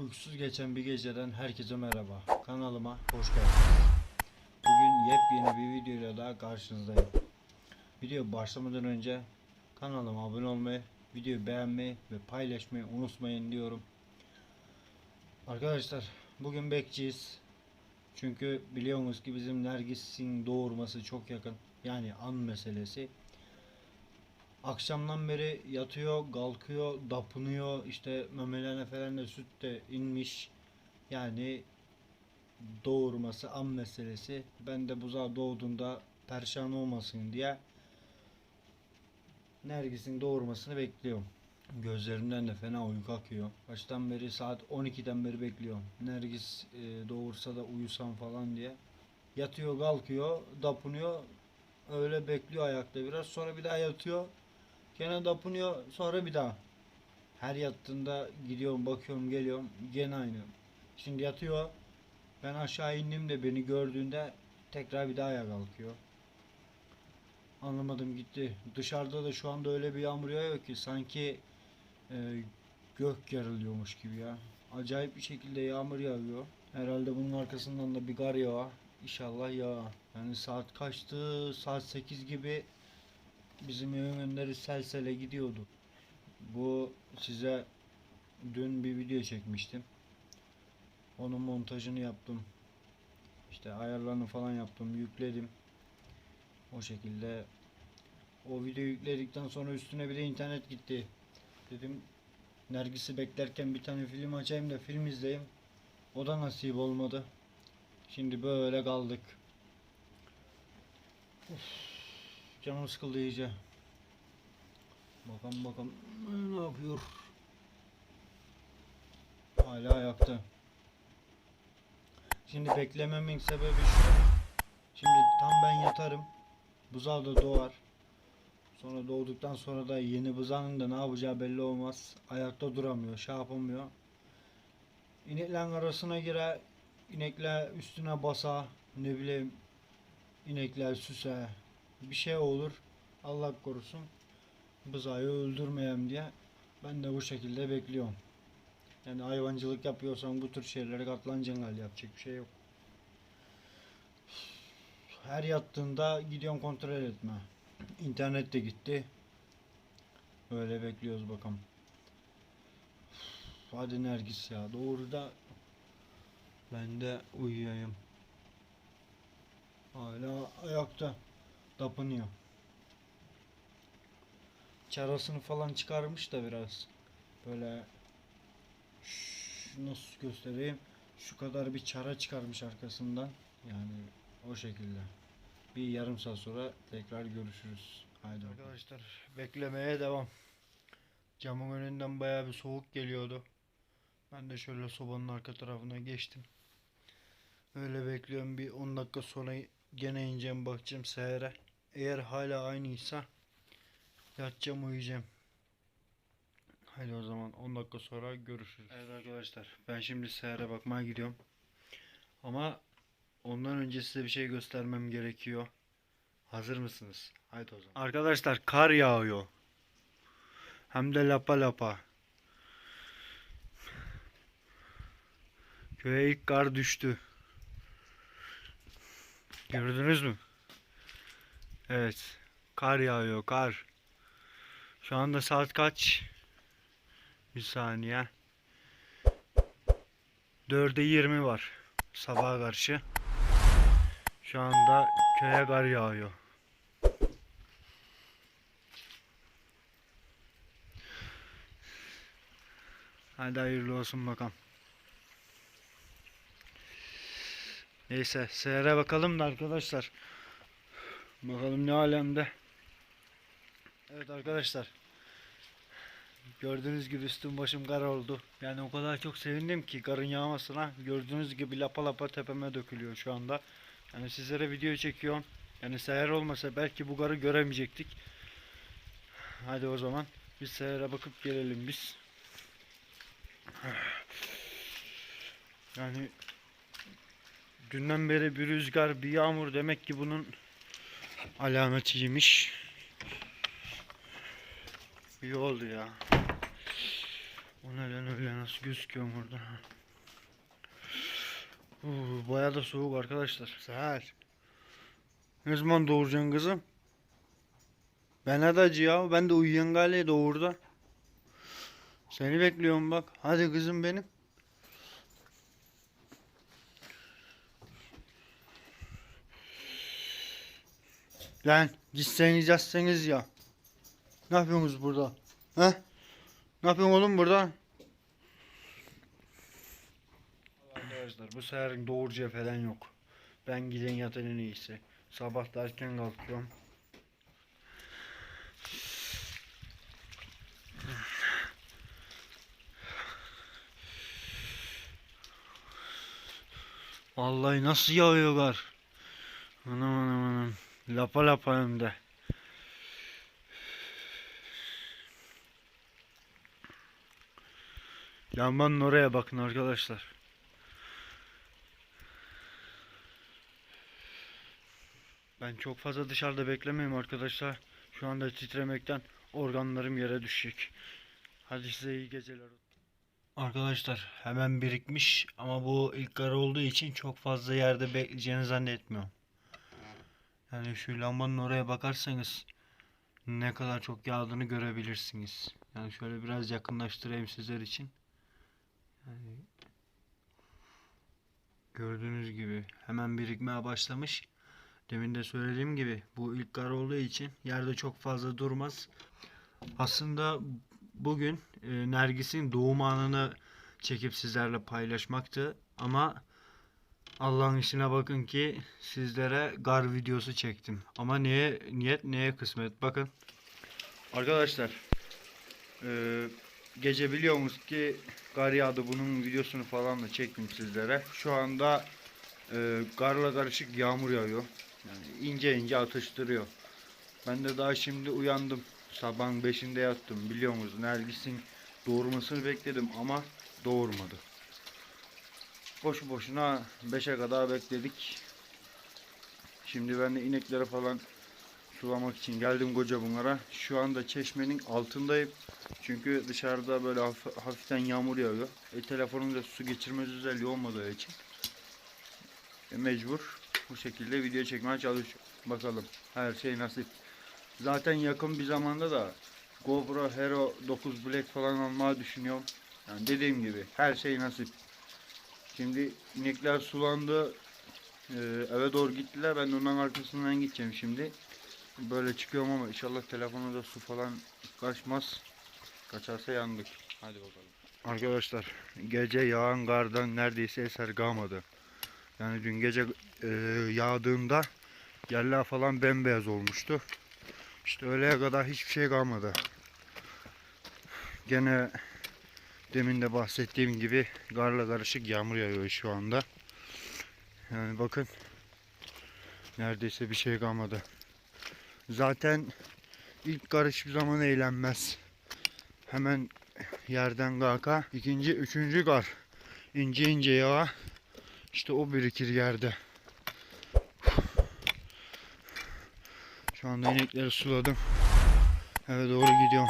Uykusuz geçen bir geceden herkese merhaba. Kanalıma hoş geldiniz. Bugün yepyeni bir videoyla daha karşınızdayım. Video başlamadan önce kanalıma abone olmayı, videoyu beğenmeyi ve paylaşmayı unutmayın diyorum. Arkadaşlar bugün bekçiyiz. Çünkü biliyorsunuz ki bizim Nergis'in doğurması çok yakın. Yani an meselesi. Akşamdan beri yatıyor, kalkıyor, dapınıyor. İşte memelerine falan da süt de inmiş. Yani doğurması an meselesi. Ben de buzağı doğduğunda perişan olmasın diye Nergis'in doğurmasını bekliyorum. Gözlerimden de fena uyku akıyor. Baştan beri saat 12'den beri bekliyorum. Nergis e, doğursa da uyusam falan diye. Yatıyor, kalkıyor, dapınıyor. Öyle bekliyor ayakta biraz. Sonra bir daha yatıyor. Gene dapınıyor. Sonra bir daha. Her yattığında gidiyorum, bakıyorum, geliyorum. Gene aynı. Şimdi yatıyor. Ben aşağı indim de beni gördüğünde tekrar bir daha ayağa kalkıyor. Anlamadım gitti. Dışarıda da şu anda öyle bir yağmur yağıyor ki sanki e, gök yarılıyormuş gibi ya. Acayip bir şekilde yağmur yağıyor. Herhalde bunun arkasından da bir gar yağar. İnşallah yağar. Yani saat kaçtı? Saat 8 gibi bizim evin önleri selsele gidiyordu. Bu size dün bir video çekmiştim. Onun montajını yaptım. İşte ayarlarını falan yaptım, yükledim. O şekilde o videoyu yükledikten sonra üstüne bir de internet gitti. Dedim Nergis'i beklerken bir tane film açayım da film izleyeyim. O da nasip olmadı. Şimdi böyle kaldık. Uf, canım sıkıldı iyice. Bakalım bakalım ne yapıyor. Hala ayakta. Şimdi beklememin sebebi şu. Şimdi tam ben yatarım. Buzağı da doğar. Sonra doğduktan sonra da yeni buzağının da ne yapacağı belli olmaz. Ayakta duramıyor, şey yapamıyor. İneklerin arasına girer, inekler üstüne basa, ne bileyim inekler süse, bir şey olur. Allah korusun. Buzağı öldürmeyeyim diye ben de bu şekilde bekliyorum. Yani hayvancılık yapıyorsan bu tür şeylere katlanacaksın gal yapacak bir şey yok. Her yattığında gidiyorum kontrol etme. İnternet de gitti. Öyle bekliyoruz bakalım. Hadi Nergis ya doğru da ben de uyuyayım. Hala ayakta tapınıyor. Çarasını falan çıkarmış da biraz. Böyle nasıl göstereyim? Şu kadar bir çara çıkarmış arkasından. Yani o şekilde. Bir yarım saat sonra tekrar görüşürüz. Haydi arkadaşlar beklemeye devam. Camın önünden bayağı bir soğuk geliyordu. Ben de şöyle sobanın arka tarafına geçtim. Öyle bekliyorum bir 10 dakika sonra gene ineceğim bakacağım seyre. Eğer hala aynıysa yatacağım uyuyacağım. Haydi o zaman 10 dakika sonra görüşürüz. Evet arkadaşlar ben şimdi seyre bakmaya gidiyorum. Ama ondan önce size bir şey göstermem gerekiyor. Hazır mısınız? Haydi o zaman. Arkadaşlar kar yağıyor. Hem de lapa lapa. Köye ilk kar düştü. Gördünüz mü? Evet. Kar yağıyor kar. Şu anda saat kaç? Bir saniye. 4'e 20 var. Sabaha karşı. Şu anda köye kar yağıyor. Hadi hayırlı olsun bakalım. Neyse seyre bakalım da arkadaşlar. Bakalım ne alemde. Evet arkadaşlar. Gördüğünüz gibi üstüm başım kar oldu. Yani o kadar çok sevindim ki karın yağmasına. Gördüğünüz gibi lapa lapa tepeme dökülüyor şu anda. Yani sizlere video çekiyorum. Yani seher olmasa belki bu karı göremeyecektik. Hadi o zaman biz seyre bakıp gelelim biz. Yani dünden beri bir rüzgar, bir yağmur demek ki bunun alametiymiş. İyi oldu ya. O ne lan öyle? Nasıl gözüküyor burada. Uu, bayağı da soğuk arkadaşlar. Seher. Ne zaman doğuracaksın kızım? Ben hadi acı ya. Ben de uyuyan galiba doğurda. Seni bekliyorum bak. Hadi kızım benim. Lan gitseniz yatseniz ya. Ne yapıyorsunuz burada? He? Ne yapıyorsun oğlum burada? Arkadaşlar bu sefer doğurcuya falan yok. Ben giden yatan en iyisi. Sabah da erken kalkıyorum. Vallahi nasıl yağıyor kar. Anam. Lapa lapa hem de. Lambanın oraya bakın arkadaşlar. Ben çok fazla dışarıda beklemeyeyim arkadaşlar. Şu anda titremekten organlarım yere düşecek. Hadi size iyi geceler. Arkadaşlar hemen birikmiş ama bu ilk kar olduğu için çok fazla yerde bekleyeceğini zannetmiyorum. Yani şu lambanın oraya bakarsanız ne kadar çok yağdığını görebilirsiniz. Yani şöyle biraz yakınlaştırayım sizler için. Yani gördüğünüz gibi hemen birikmeye başlamış. Demin de söylediğim gibi bu ilk kar olduğu için yerde çok fazla durmaz. Aslında bugün e, Nergis'in doğum anını çekip sizlerle paylaşmaktı ama Allah'ın işine bakın ki sizlere gar videosu çektim. Ama neye niyet neye kısmet bakın. Arkadaşlar e, gece biliyor musunuz ki gar yağdı bunun videosunu falan da çektim sizlere. Şu anda e, garla karışık yağmur yağıyor. Yani ince ince atıştırıyor. Ben de daha şimdi uyandım. Sabahın 5'inde yattım. Biliyor musunuz? Nergis'in doğurmasını bekledim ama doğurmadı. Boşu boşuna 5'e kadar bekledik. Şimdi ben de inekleri falan sulamak için geldim koca bunlara. Şu anda çeşmenin altındayım. Çünkü dışarıda böyle haf- hafiften yağmur yağıyor. E, telefonumda su geçirmez özelliği olmadığı için e, mecbur bu şekilde video çekmeye çalışıyorum. Bakalım her şey nasip. Zaten yakın bir zamanda da GoPro Hero 9 Black falan almayı düşünüyorum. Yani dediğim gibi her şey nasip. Şimdi inekler sulandı. Ee, eve doğru gittiler. Ben de onların arkasından gideceğim şimdi. Böyle çıkıyorum ama inşallah telefona da su falan kaçmaz. Kaçarsa yandık. Hadi bakalım. Arkadaşlar gece yağan kardan neredeyse eser kalmadı. Yani dün gece e, yağdığında yerler falan bembeyaz olmuştu. İşte öğleye kadar hiçbir şey kalmadı. Gene demin de bahsettiğim gibi garla karışık yağmur yağıyor şu anda. Yani bakın neredeyse bir şey kalmadı. Zaten ilk kar hiçbir zaman eğlenmez. Hemen yerden kalka. ikinci, üçüncü kar. ince ince yağa. İşte o birikir yerde. Şu anda inekleri suladım. Eve doğru gidiyorum.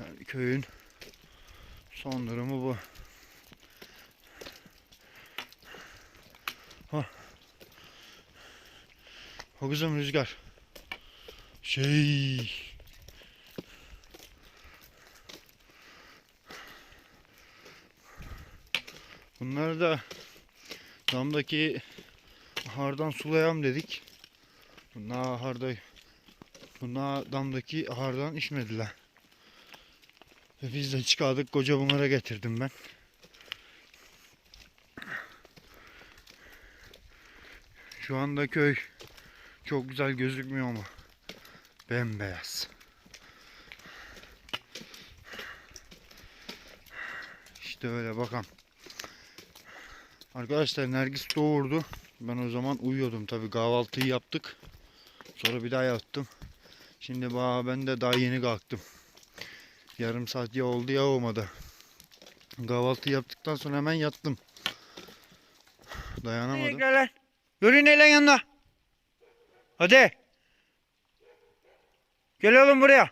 Yani köyün son durumu bu. Ha. O kızım rüzgar. Şey. Bunları da damdaki ahardan sulayalım dedik. Bunlar aharda bunlar damdaki ahardan içmediler. Biz de çıkardık koca bunlara getirdim ben. Şu anda köy çok güzel gözükmüyor ama bembeyaz. İşte öyle bakalım. Arkadaşlar Nergis doğurdu. Ben o zaman uyuyordum tabi kahvaltıyı yaptık. Sonra bir daha yattım. Şimdi ben de daha yeni kalktım. Yarım saat ya oldu ya olmadı. Kahvaltı yaptıktan sonra hemen yattım. Dayanamadım. lan. Yürüyün lan yanına. Hadi. Gel oğlum buraya.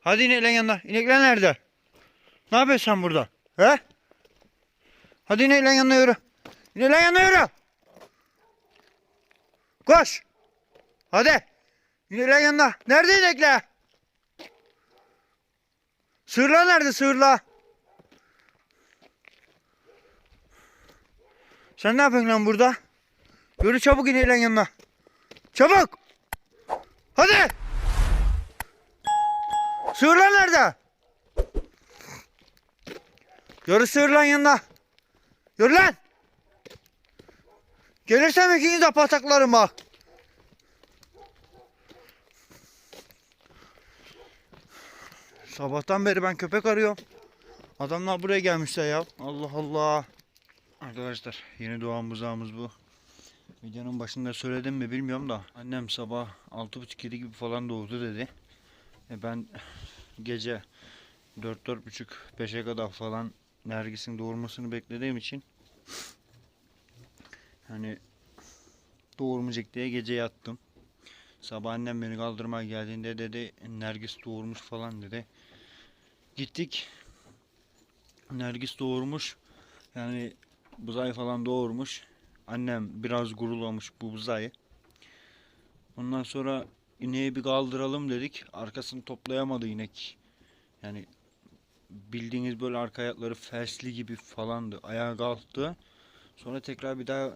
Hadi ineklerin yanına. İnekler nerede? Ne yapıyorsun sen burada? He? Hadi ineklerin yanına yürü. İneklerin yanına yürü. Koş. Hadi. İneklerin yanına. Nerede inekler? Sığırlar nerede sığırlar? Sen ne yapıyorsun lan burada? Yürü çabuk ineklerin yanına. Çabuk. Hadi. Sığırlar nerede? Yürü sığırlan yanına. Yürü lan. Gelirsem ikiniz de pataklarım bak. Sabahtan beri ben köpek arıyorum. Adamlar buraya gelmişler ya. Allah Allah. Arkadaşlar yeni doğan buzağımız bu. Videonun başında söyledim mi bilmiyorum da annem sabah 6.30-7 gibi falan doğdu dedi. E ben gece 4-4.30-5'e kadar falan Nergis'in doğurmasını beklediğim için hani doğurmayacak diye gece yattım. Sabah annem beni kaldırmaya geldiğinde dedi Nergis doğurmuş falan dedi. Gittik. Nergis doğurmuş. Yani buzay falan doğurmuş. Annem biraz gurulamış bu buzayı. Ondan sonra ineği bir kaldıralım dedik. Arkasını toplayamadı inek. Yani bildiğiniz böyle arka ayakları fersli gibi falandı. Ayağa kalktı. Sonra tekrar bir daha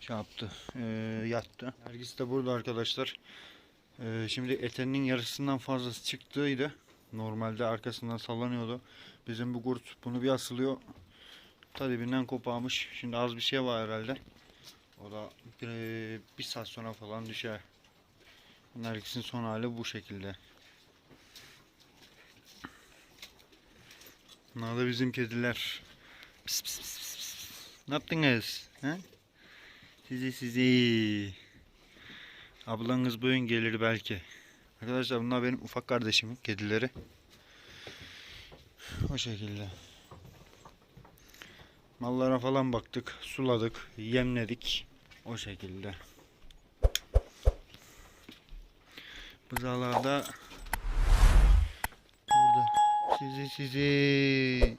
şey yaptı. eee, yattı. Nergis de burada arkadaşlar. Eee, şimdi eteninin yarısından fazlası çıktıydı. Normalde arkasından sallanıyordu. Bizim bu kurt bunu bir asılıyor. Tadibinden koparmış. Şimdi az bir şey var herhalde. O da bir, bir saat sonra falan düşer. Nergis'in son hali bu şekilde. Bunlar da bizim kediler. Pis pis pis pis pis. Ne yaptınız? He? Sizi sizi. Ablanız bugün gelir belki. Arkadaşlar bunlar benim ufak kardeşimin kedileri. O şekilde. Mallara falan baktık, suladık, yemledik. O şekilde. Bızalarda burada sizi sizi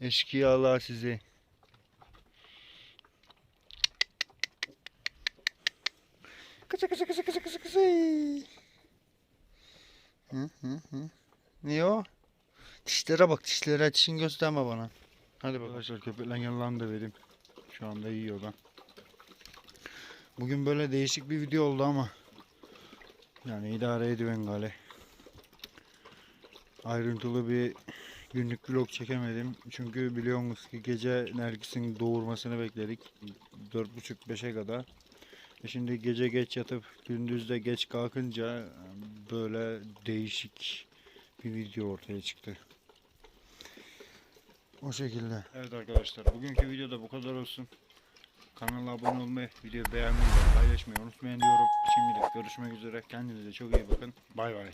eşkıyalar sizi. Kısa kısa kısa kısa kısa kısa. Hı hı hı. Ne o? Dişlere bak dişlere dişini gösterme bana. Hadi bakalım. Arkadaşlar köpekle yanlarını da vereyim. Şu anda yiyor da. Bugün böyle değişik bir video oldu ama yani idare ediyorum gale. Ayrıntılı bir günlük vlog çekemedim. Çünkü biliyorsunuz ki gece Nergis'in doğurmasını bekledik. 4.30-5'e kadar. E şimdi gece geç yatıp gündüzde geç kalkınca böyle değişik bir video ortaya çıktı. O şekilde. Evet arkadaşlar bugünkü videoda bu kadar olsun. Kanala abone olmayı, videoyu beğenmeyi paylaşmayı unutmayın diyorum. Şimdilik görüşmek üzere. Kendinize çok iyi bakın. Bay bay.